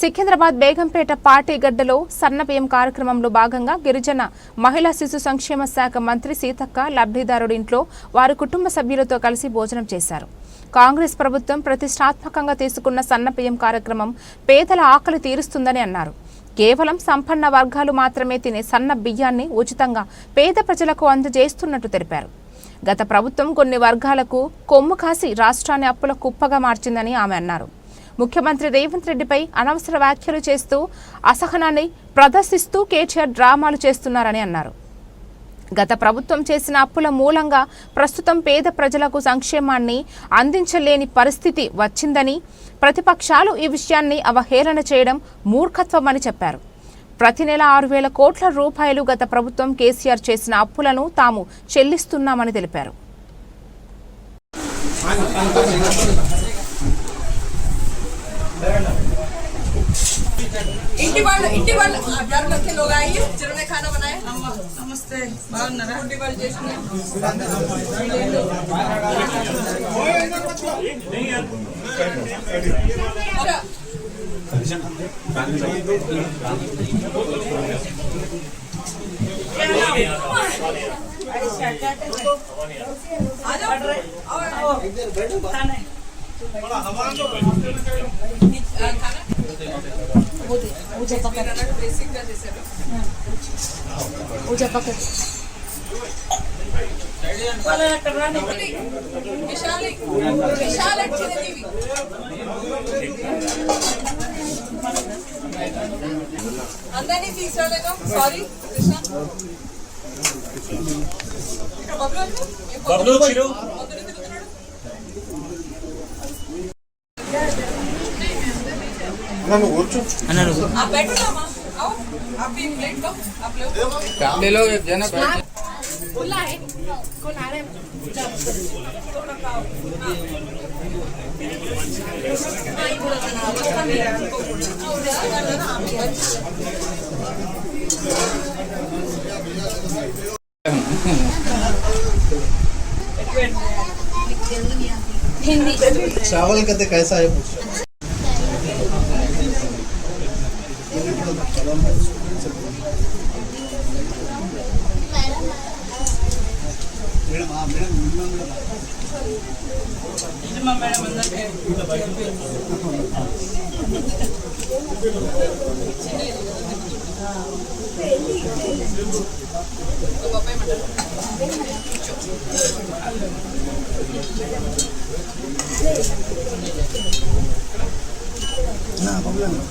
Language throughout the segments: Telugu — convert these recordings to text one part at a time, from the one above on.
సికింద్రాబాద్ బేగంపేట పార్టీ గడ్డలో సన్నబియ్యం కార్యక్రమంలో భాగంగా గిరిజన మహిళా శిశు సంక్షేమ శాఖ మంత్రి సీతక్క లబ్ధిదారుడి ఇంట్లో వారి కుటుంబ సభ్యులతో కలిసి భోజనం చేశారు. కాంగ్రెస్ ప్రభుత్వం ప్రతిష్టాత్మకంగా తీసుకున్న సన్నబియ్యం కార్యక్రమం పేదల ఆకలి తీరుస్తుందని అన్నారు. కేవలం సంపన్న వర్గాలు మాత్రమే తినే సన్న బియ్యాన్ని ఉచితంగా పేద ప్రజలకు అందజేస్తున్నట్టు తెలిపారు. గత ప్రభుత్వం కొన్ని వర్గాలకు కొమ్ము కాసి రాష్ట్రాన్ని అప్పుల కుప్పగా మార్చిందని ఆమె అన్నారు. ముఖ్యమంత్రి రేవంత్ రెడ్డిపై అనవసర వ్యాఖ్యలు చేస్తూ అసహనాన్ని ప్రదర్శిస్తూ కేటీఆర్ డ్రామాలు చేస్తున్నారని అన్నారు. గత ప్రభుత్వం చేసిన అప్పుల మూలంగా ప్రస్తుతం పేద ప్రజలకు సంక్షేమాన్ని అందించలేని పరిస్థితి వచ్చిందని ప్రతిపక్షాలు ఈ విషయాన్ని అవహేళన చేయడం మూర్ఖత్వమని చెప్పారు. ప్రతి నెల ఆరు వేల కోట్ల రూపాయలు గత ప్రభుత్వం కేసీఆర్ చేసిన అప్పులను తాము చెల్లిస్తున్నామని తెలిపారు. ఇంటి వాళ్ళు ఇంటి వాళ్ళు అభ్యర్థులు వచ్చే లోగా అయ్యి చిరునే ఖానా బనాయ నమస్తే బాగున్నారా ఇంటి వాళ్ళు చేసిన అదే आ जाओ आओ, खाना आ, खाना మీరు అన్నట్టు బేసిక్ గా చేశారు వాళ్ళ అక్కడ రాని విశాలి విశాల చిరంజీవి అందరినీ తీసుకురాలేదు సారీ కృష్ణ ఇక్కడ బబ్లు అంటే? ఏ బబ్లు చిరు. हम बच्चे। चावल कहते कैसा है पूछ 이름만 말로 만날게. 나, 보면.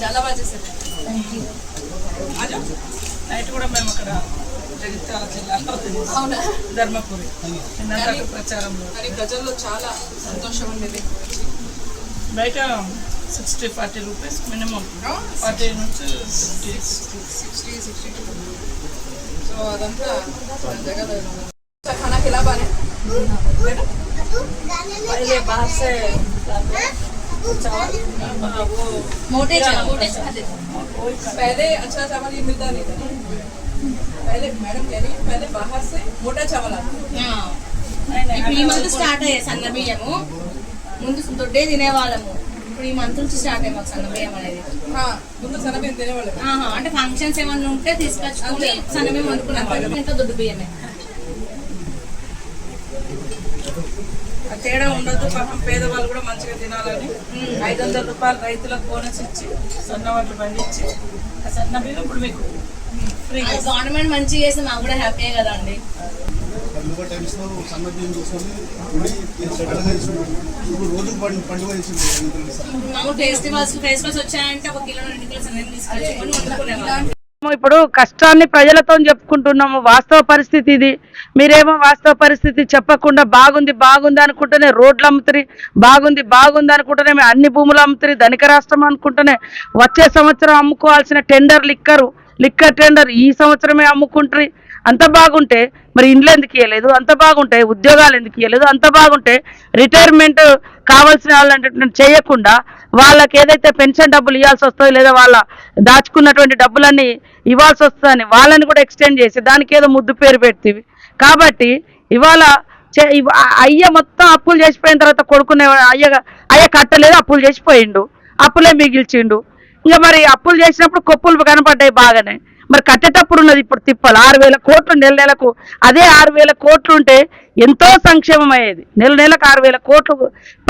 చాలా బాగా చేశారు. నైట్ కూడా మేము అక్కడ జగిత్యాల అవునా? ధర్మపురి. ప్రచారంలో. కానీ ప్రజల్లో చాలా సంతోషం ఉండేది. బయట sixty forty rupees minimum forty నుంచి fifty sixty sixty two so అదంతా జగన్ खाना खिला पा रहे हैं पहले बाहर से चावल वो मोटे चावल मोटे चावल पहले अच्छा चावल ये मिलता नहीं था पहले मैडम कह रही है पहले बाहर से मोटा चावल आता था ఇప్పుడు ఈ మంత్ స్టార్ట్ అయ్యాయి సన్న బియ్యము ముందు దొడ్డే తినేవాళ్ళము ఇప్పుడు ఈ మంత్ నుంచి స్టార్ట్ అయ్యాయి మాకు సన్న బియ్యం అనేది ముందు సన్న బియ్యం తినేవాళ్ళు అంటే ఫంక్షన్స్ ఏమన్నా ఉంటే తీసుకొచ్చుకొని సన్న బియ్యం వండుకున్నాం. ఇంకా దొడ్డు బియ్యమే. తేడా ఉండొద్దు పాపం పేదవాళ్ళు కూడా మంచిగా తినాలని. ఐదు వందల రూపాయలు రైతులకు బోనస్ ఇచ్చి సన్న వాటిని పండించి సన్న బియ్యం ఇప్పుడు మీకు ఫ్రీ. గవర్నమెంట్ మంచిగా చేస్తే మాకు కూడా హ్యాపీ కదా సన్నబియ్యం చేసుకుంటాం. ఇప్పుడు రోజు పండుగ పండుగ చేసింది ఇప్పుడు కష్టాన్ని ప్రజలతో చెప్పుకుంటున్నాము. వాస్తవ పరిస్థితి ఇది. మీరేమో వాస్తవ పరిస్థితి చెప్పకుండా బాగుంది బాగుంది అనుకుంటేనే రోడ్లు అమ్ముతారు బాగుంది బాగుంది అనుకుంటేనే మేము అన్ని భూములు అమ్ముతారు ధనిక రాష్ట్రం అనుకుంటేనే వచ్చే సంవత్సరం అమ్ముకోవాల్సిన టెండర్ లిక్కరు లిక్కర్ టెండర్ ఈ సంవత్సరమే అమ్ముకుంటారు. అంత బాగుంటే మరి ఇండ్లు ఎందుకు ఇవ్వలేదు అంత బాగుంటే ఉద్యోగాలు ఎందుకు ఇవ్వలేదు అంత బాగుంటే రిటైర్మెంట్ కావాల్సిన వాళ్ళు చేయకుండా వాళ్ళకి ఏదైతే పెన్షన్ డబ్బులు ఇవ్వాల్సి వస్తుందో లేదా వాళ్ళ దాచుకున్నటువంటి డబ్బులన్నీ ఇవ్వాల్సి వస్తుందని వాళ్ళని కూడా ఎక్స్టెండ్ చేసి దానికి ఏదో ముద్దు పేరు పెడుతుంది కాబట్టి ఇవాళ అయ్య మొత్తం అప్పులు చేసిపోయిన తర్వాత కొడుకునే అయ్య అయ్య కట్టలేదు అప్పులు చేసిపోయిండు. అప్పులే మిగిల్చిండు. ఇంకా మరి అప్పులు చేసినప్పుడు కొప్పులు కనపడ్డాయి బాగానే. మరి కట్టేటప్పుడు ఉన్నది ఇప్పుడు తిప్పలు. ఆరు వేల కోట్లు నెల నెలకు. అదే ఆరు వేల కోట్లు ఉంటే ఎంతో సంక్షేమం అయ్యేది. నెల నెలకు ఆరు వేల కోట్లు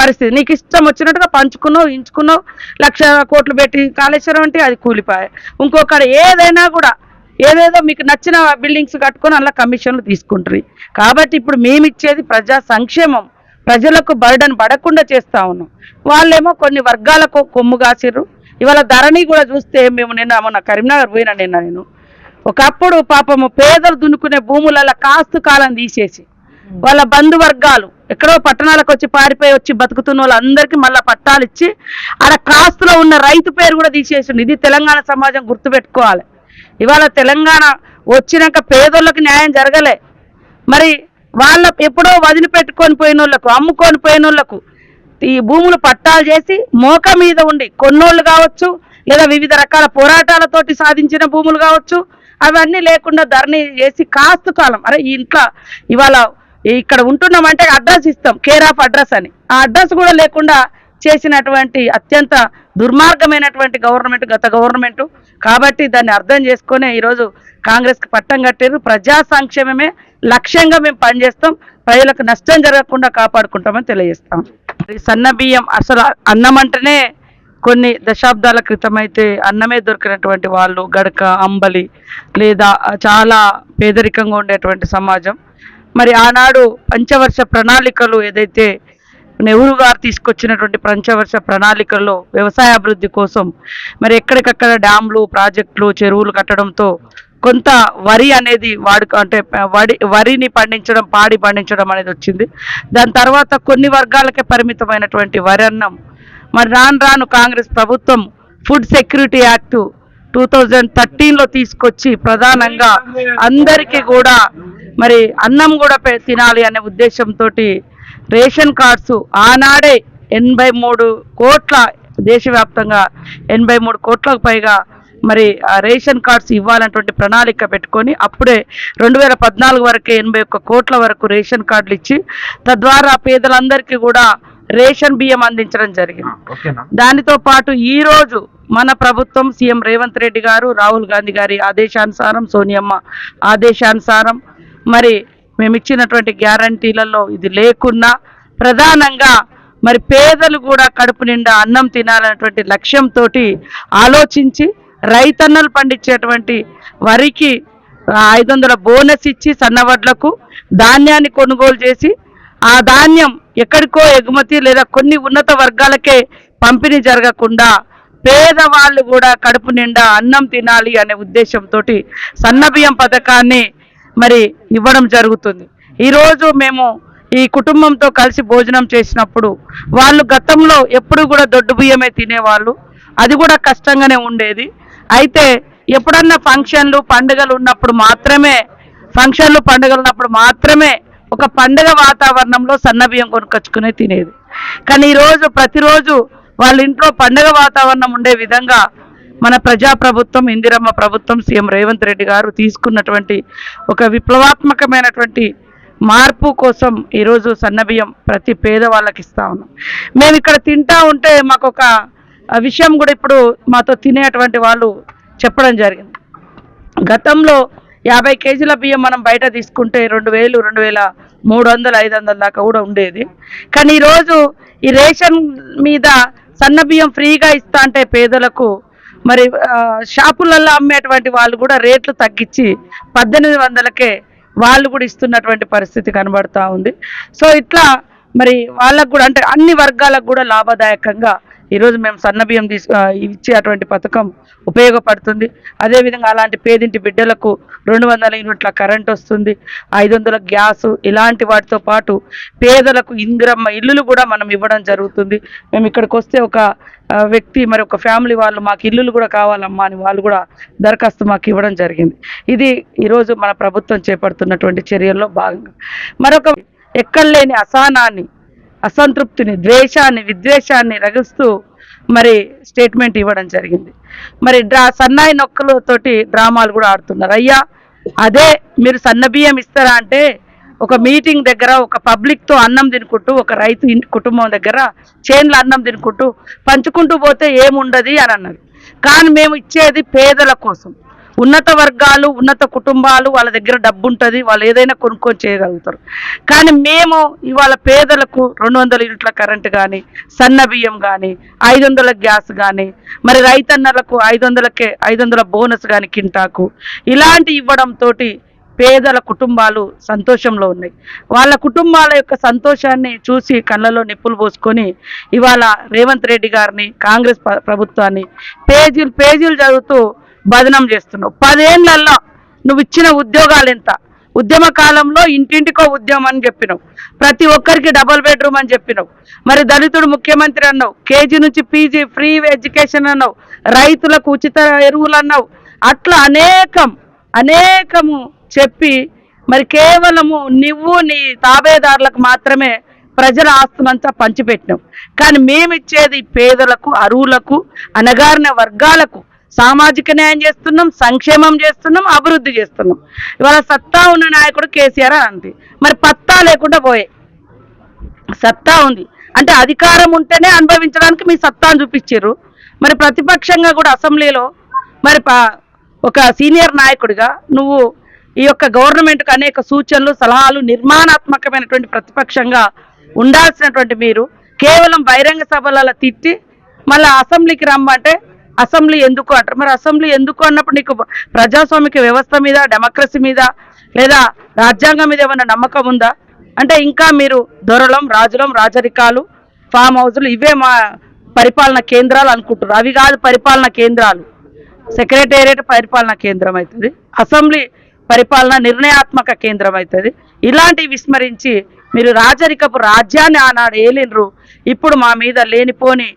పరిస్థితి. నీకు ఇష్టం వచ్చినట్టుగా పంచుకున్నావు ఇంచుకున్నావు లక్ష కోట్లు పెట్టి కాళేశ్వరం అంటే అది కూలిపాయ. ఇంకొకడ ఏదైనా కూడా ఏదేదో మీకు నచ్చిన బిల్డింగ్స్ కట్టుకొని అలా కమిషన్లు తీసుకుంటారు కాబట్టి ఇప్పుడు మేము ఇచ్చేది ప్రజా సంక్షేమం. ప్రజలకు బర్డన్ పడకుండా చేస్తా ఉన్నాం. వాళ్ళేమో కొన్ని వర్గాలకు కొమ్ము కాసిర్రు. ఇవాళ ధరణి కూడా చూస్తే మేము నిన్న మొన్న కరీంనగర్ పోయినా నిన్న నేను. ఒకప్పుడు పాపము పేదలు దున్నుకునే భూములలో కాస్తు కాలం తీసేసి వాళ్ళ బంధువర్గాలు ఎక్కడో పట్టణాలకు వచ్చి పారిపోయి వచ్చి బతుకుతున్న వాళ్ళందరికీ మళ్ళీ పట్టాలు ఇచ్చి ఆడ కాస్తులో ఉన్న రైతు పేరు కూడా తీసేసిండు. ఇది తెలంగాణ సమాజం గుర్తుపెట్టుకోవాలి. ఇవాళ తెలంగాణ వచ్చినాక పేదోళ్ళకి న్యాయం జరగలే. మరి వాళ్ళ ఎప్పుడో వదిలిపెట్టుకొని పోయిన వాళ్ళకు అమ్ముకొని పోయిన వాళ్ళకు ఈ భూములు పట్టాలు చేసి మోక మీద ఉండి కొన్నోళ్ళు కావచ్చు లేదా వివిధ రకాల పోరాటాలతోటి సాధించిన భూములు కావచ్చు అవన్నీ లేకుండా ధరణి చేసి కాస్త కాలం. అరే ఈ ఇంట్లో ఇవాళ ఇక్కడ ఉంటున్నామంటే అడ్రస్ ఇస్తాం కేర్ ఆఫ్ అడ్రస్ అని. ఆ అడ్రస్ కూడా లేకుండా చేసినటువంటి అత్యంత దుర్మార్గమైనటువంటి గవర్నమెంట్ గత గవర్నమెంట్ కాబట్టి దాన్ని అర్థం చేసుకునే ఈరోజు కాంగ్రెస్కి పట్టం కట్టారు ప్రజా సంక్షేమమే లక్ష్యంగా మేము పనిచేస్తాం. ప్రజలకు నష్టం జరగకుండా కాపాడుకుంటామని తెలియజేస్తాం. సన్న బియ్యం అసలు అన్నం అంటేనే కొన్ని దశాబ్దాల క్రితం అయితే అన్నమే దొరికినటువంటి వాళ్ళు గడక అంబలి లేదా చాలా పేదరికంగా ఉండేటువంటి సమాజం. మరి ఆనాడు పంచవర్ష ప్రణాళికలు ఏదైతే నెహ్రూ గారు తీసుకొచ్చినటువంటి పంచవర్ష ప్రణాళికల్లో వ్యవసాయ అభివృద్ధి కోసం మరి ఎక్కడికక్కడ డ్యామ్లు ప్రాజెక్టులు చెరువులు కట్టడంతో కొంత వరి అనేది వాడుక అంటే వడి వరిని పండించడం పాడి పండించడం అనేది వచ్చింది. దాని తర్వాత కొన్ని వర్గాలకే పరిమితమైనటువంటి వరి అన్నం. మరి రాను రాను కాంగ్రెస్ ప్రభుత్వం food security act two thousand థర్టీన్లో తీసుకొచ్చి ప్రధానంగా అందరికీ కూడా మరి అన్నం కూడా పె- తినాలి అనే ఉద్దేశంతో రేషన్ కార్డ్స్ ఆనాడే ఎనభై మూడు కోట్ల దేశవ్యాప్తంగా ఎనభై మూడు కోట్లకు పైగా మరి ఆ రేషన్ కార్డ్స్ ఇవ్వాలన్నటువంటి ప్రణాళిక పెట్టుకొని అప్పుడే రెండు వేల పద్నాలుగు వరకే ఎనభై ఒక్క కోట్ల వరకు రేషన్ కార్డులు ఇచ్చి తద్వారా పేదలందరికీ కూడా రేషన్ బియ్యం అందించడం జరిగింది. దానితో పాటు ఈ రోజు మన ప్రభుత్వం సీఎం రేవంత్ రెడ్డి గారు రాహుల్ గాంధీ గారి ఆదేశానుసారం సోనియమ్మ ఆదేశానుసారం మరి మేము ఇచ్చినటువంటి గ్యారంటీలలో ఇది లేకున్నా ప్రధానంగా మరి పేదలు కూడా కడుపు నిండా అన్నం తినాలన్నటువంటి లక్ష్యంతో ఆలోచించి రైతన్నలు పండించేటువంటి వరికి ఐదు వందల బోనస్ ఇచ్చి సన్నవడ్లకు ధాన్యాన్ని కొనుగోలు చేసి ఆ ధాన్యం ఎక్కడికో ఎగుమతి లేదా కొన్ని ఉన్నత వర్గాలకే పంపిణీ జరగకుండా పేదవాళ్ళు కూడా కడుపు నిండా అన్నం తినాలి అనే ఉద్దేశంతో సన్నబియ్యం పథకాన్ని మరి ఇవ్వడం జరుగుతుంది. ఈరోజు మేము ఈ కుటుంబంతో కలిసి భోజనం చేసినప్పుడు వాళ్ళు గతంలో ఎప్పుడు కూడా దొడ్డు బియ్యమే తినేవాళ్ళు. అది కూడా కష్టంగానే ఉండేది. అయితే ఎప్పుడన్నా ఫంక్షన్లు పండుగలు ఉన్నప్పుడు మాత్రమే ఫంక్షన్లు పండుగలు ఉన్నప్పుడు మాత్రమే ఒక పండుగ వాతావరణంలో సన్నబియ్యం కొనుక్కొచ్చుకునే తినేది. కానీ ఈరోజు ప్రతిరోజు వాళ్ళ ఇంట్లో పండుగ వాతావరణం ఉండే విధంగా మన ప్రజా ప్రభుత్వం ఇందిరమ్మ ప్రభుత్వం సీఎం రేవంత్ రెడ్డి గారు తీసుకున్నటువంటి ఒక విప్లవాత్మకమైనటువంటి మార్పు కోసం ఈరోజు సన్నబియ్యం ప్రతి పేదవాళ్ళకి ఇస్తా ఉన్నాం. మేము ఇక్కడ తింటా ఉంటే మాకు ఒక ఆ, విషయం కూడా ఇప్పుడు మాతో తినేటువంటి వాళ్ళు చెప్పడం జరిగింది. గతంలో యాభై కేజీల బియ్యం మనం బయట తీసుకుంటే రెండు వేలు రెండు వేల మూడు వందలు ఐదు వందల దాకా కూడా ఉండేది. కానీ ఈరోజు ఈ రేషన్ మీద సన్న బియ్యం ఫ్రీగా ఇస్తా అంటే పేదలకు మరి షాపులలో అమ్మేటువంటి వాళ్ళు కూడా రేట్లు తగ్గించి పద్దెనిమిది వందలకే వాళ్ళు కూడా ఇస్తున్నటువంటి పరిస్థితి కనబడతా ఉంది. సో ఇట్లా మరి వాళ్ళకు కూడా అంటే అన్ని వర్గాలకు కూడా లాభదాయకంగా ఈరోజు మేము సన్నబియ్యం తీసు ఇచ్చే అటువంటి పథకం ఉపయోగపడుతుంది. అదేవిధంగా అలాంటి పేదింటి బిడ్డలకు రెండు వందల యూనిట్ల కరెంట్ వస్తుంది. ఐదు వందల గ్యాసు ఇలాంటి వాటితో పాటు పేదలకు ఇందిరమ్మ ఇల్లులు కూడా మనం ఇవ్వడం జరుగుతుంది. మేము ఇక్కడికి వస్తే ఒక వ్యక్తి మరి ఒక ఫ్యామిలీ వాళ్ళు మాకు ఇల్లులు కూడా కావాలమ్మా అని వాళ్ళు కూడా దరఖాస్తు మాకు ఇవ్వడం జరిగింది. ఇది ఈరోజు మన ప్రభుత్వం చేపడుతున్నటువంటి చర్యల్లో భాగంగా. మరొక ఎక్కడలేని అసహనాన్ని అసంతృప్తిని ద్వేషాన్ని విద్వేషాన్ని రగిస్తూ మరి స్టేట్మెంట్ ఇవ్వడం జరిగింది. మరి డ్రా సన్నాయి నొక్కలతోటి డ్రామాలు కూడా ఆడుతున్నారు. అయ్యా అదే మీరు సన్న బియ్యం ఇస్తారా అంటే ఒక మీటింగ్ దగ్గర ఒక పబ్లిక్తో అన్నం తినుకుంటూ ఒక రైతు కుటుంబం దగ్గర చేన్ల అన్నం తినుకుంటూ పంచుకుంటూ పోతే ఏముండదు అని అన్నారు. కానీ మేము ఇచ్చేది పేదల కోసం. ఉన్నత వర్గాలు ఉన్నత కుటుంబాలు వాళ్ళ దగ్గర డబ్బు ఉంటుంది వాళ్ళు ఏదైనా కొనుక్కొని చేయగలుగుతారు. కానీ మేము ఇవాళ పేదలకు రెండు వందల యూనిట్ల కరెంటు కానీ సన్న బియ్యం కానీ ఐదు వందల గ్యాస్ కానీ మరి రైతన్నలకు ఐదు వందలకే ఐదు వందల బోనస్ కానీ కింటాకు ఇలాంటి ఇవ్వడంతో పేదల కుటుంబాలు సంతోషంలో ఉన్నాయి. వాళ్ళ కుటుంబాల యొక్క సంతోషాన్ని చూసి కళ్ళలో నిప్పులు పోసుకొని ఇవాళ రేవంత్ రెడ్డి గారిని కాంగ్రెస్ ప్రభుత్వాన్ని పేజీలు పేజీలు చదువుతూ బదనం చేస్తున్నావు. పదేళ్ళలో నువ్వు ఇచ్చిన ఉద్యోగాలు ఎంత? ఉద్యమ కాలంలో ఇంటింటికో ఉద్యమం అని చెప్పినావు. ప్రతి ఒక్కరికి డబుల్ బెడ్రూమ్ అని చెప్పినావు. మరి దళితుడు ముఖ్యమంత్రి అన్నావు. కేజీ నుంచి పీజీ ఫ్రీ ఎడ్యుకేషన్ అన్నావు. రైతులకు ఉచిత ఎరువులు అన్నావు. అట్లా అనేకం అనేకము చెప్పి మరి కేవలము నువ్వు నీ తాబేదారులకు మాత్రమే ప్రజల ఆస్తులంతా పంచిపెట్టినాం కానీ మేమిచ్చేది పేదలకు అరువులకు అనగారిన వర్గాలకు సామాజిక న్యాయం చేస్తున్నాం సంక్షేమం చేస్తున్నాం అభివృద్ధి చేస్తున్నాం. ఇవాళ సత్తా ఉన్న నాయకుడు కేసీఆర్ అని అంది. మరి పత్తా లేకుండా పోయే. సత్తా ఉంది. అంటే అధికారం ఉంటేనే అనుభవించడానికి మీ సత్తాను చూపించారు. మరి ప్రతిపక్షంగా కూడా అసెంబ్లీలో మరి ప- ఒక సీనియర్ నాయకుడిగా నువ్వు ఈ యొక్క గవర్నమెంట్కి అనేక సూచనలు సలహాలు నిర్మాణాత్మకమైనటువంటి ప్రతిపక్షంగా ఉండాల్సినటువంటి మీరు కేవలం బహిరంగ సభలలో తిట్టి మళ్ళీ అసెంబ్లీకి రమ్మంటే అసెంబ్లీ ఎందుకు అంటారు? మరి అసెంబ్లీ ఎందుకు అన్నప్పుడు నీకు ప్రజాస్వామిక వ్యవస్థ మీద డెమోక్రసీ మీద లేదా రాజ్యాంగం మీద ఏమైనా నమ్మకం ఉందా? అంటే ఇంకా మీరు దొరలం రాజులం రాజరికాలు ఫామ్ హౌజులు ఇవే మా పరిపాలన కేంద్రాలు అనుకుంటున్నారు. అవి కాదు పరిపాలన కేంద్రాలు. సెక్రటేరియట్ పరిపాలన కేంద్రం అవుతుంది. అసెంబ్లీ పరిపాలన నిర్ణయాత్మక కేంద్రం అవుతుంది. ఇలాంటివి విస్మరించి మీరు రాజరికపు రాజ్యాన్ని ఆనాడు ఏలినరు ఇప్పుడు మా మీద లేనిపోని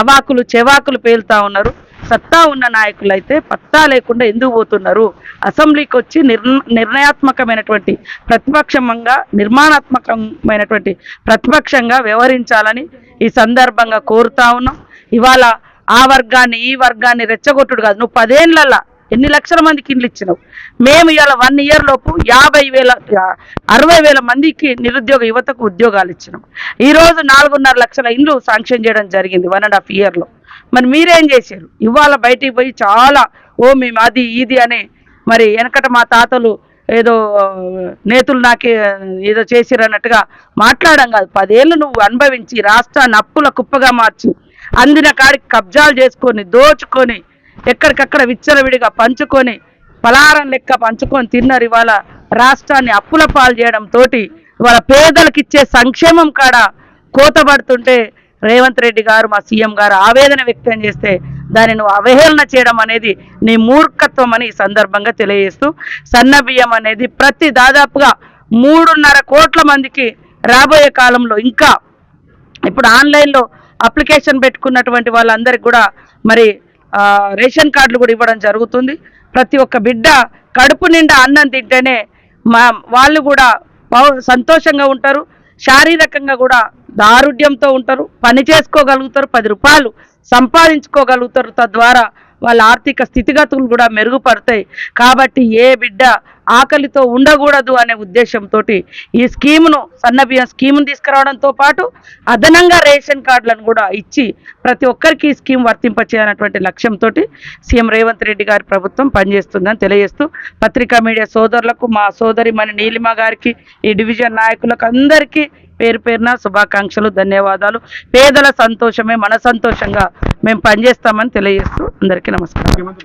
అవాకులు చెవాకులు పేలుతా ఉన్నారు. సత్తా ఉన్న నాయకులు అయితే పత్తా లేకుండా ఎందుకు పోతున్నారు? అసెంబ్లీకి వచ్చి నిర్ నిర్ణయాత్మకమైనటువంటి ప్రతిపక్షంగా నిర్మాణాత్మకమైనటువంటి ప్రతిపక్షంగా వ్యవహరించాలని ఈ సందర్భంగా కోరుతా ఉన్నాం. ఇవాళ ఆ వర్గాన్ని ఈ వర్గాన్ని రెచ్చగొట్టుడు కాదు. నువ్వు పదేళ్ళలో ఎన్ని లక్షల మందికి ఇండ్లు ఇచ్చినావు? మేము ఇవాళ వన్ ఇయర్ లోపు యాభై వేల అరవై వేల మందికి నిరుద్యోగ యువతకు ఉద్యోగాలు ఇచ్చినాం. ఈరోజు నాలుగున్నర లక్షల ఇండ్లు శాంక్షన్ చేయడం జరిగింది వన్ అండ్ హాఫ్ ఇయర్లో మరి మీరేం చేశారు? ఇవాళ బయటికి పోయి చాలా ఓ మేము అది ఇది అని మరి వెనకట మా తాతలు ఏదో నేతులు నాకే ఏదో చేసిరు అన్నట్టుగా మాట్లాడడం కాదు. పదేళ్ళు నువ్వు అనుభవించి రాష్ట్రాన్ని అప్పుల కుప్పగా మార్చి అందిన కాడికి కబ్జాలు చేసుకొని దోచుకొని ఎక్కడికక్కడ విచ్చలవిడిగా పంచుకొని పలారం లెక్క పంచుకొని తిన్నారు ఇవాళ రాష్ట్రాన్ని అప్పుల పాలు చేయడం తోటి. ఇవాళ పేదలకు ఇచ్చే సంక్షేమం కాడ కోతబడుతుంటే రేవంత్ రెడ్డి గారు మా సీఎం గారు ఆవేదన వ్యక్తం చేస్తే దాన్ని నువ్వు అవహేళన చేయడం అనేది నీ మూర్ఖత్వం అని ఈ సందర్భంగా తెలియజేస్తూ సన్న బియ్యం అనేది ప్రతి దాదాపుగా మూడున్నర కోట్ల మందికి రాబోయే కాలంలో ఇంకా ఇప్పుడు ఆన్లైన్లో అప్లికేషన్ పెట్టుకున్నటువంటి వాళ్ళందరికీ కూడా మరి రేషన్ కార్డులు కూడా ఇవ్వడం జరుగుతుంది. ప్రతి ఒక్క బిడ్డ కడుపు నిండా అన్నం తింటేనే మా వాళ్ళు కూడా సంతోషంగా ఉంటారు. శారీరకంగా కూడా దారుఢ్యంతో ఉంటారు. పని చేసుకోగలుగుతారు. పది రూపాయలు సంపాదించుకోగలుగుతారు తద్వారా వాళ్ళ ఆర్థిక స్థితిగతులు కూడా మెరుగుపడతాయి. కాబట్టి ఏ బిడ్డ ఆకలితో ఉండకూడదు అనే ఉద్దేశంతో ఈ స్కీమును సన్నబియ్యం స్కీమును తీసుకురావడంతో పాటు అదనంగా రేషన్ కార్డులను కూడా ఇచ్చి ప్రతి ఒక్కరికి ఈ స్కీమ్ వర్తింపచేయాలన్నటువంటి లక్ష్యంతో సీఎం రేవంత్ రెడ్డి గారి ప్రభుత్వం పనిచేస్తుందని తెలియజేస్తూ పత్రికా మీడియా సోదరులకు మా సోదరి మన నీలిమ గారికి ఈ డివిజన్ నాయకులకు అందరికీ పేరు పేరున శుభాకాంక్షలు ధన్యవాదాలు. పేదల సంతోషమే మన సంతోషంగా మేము పనిచేస్తామని తెలియజేస్తూ అందరికీ నమస్కారం.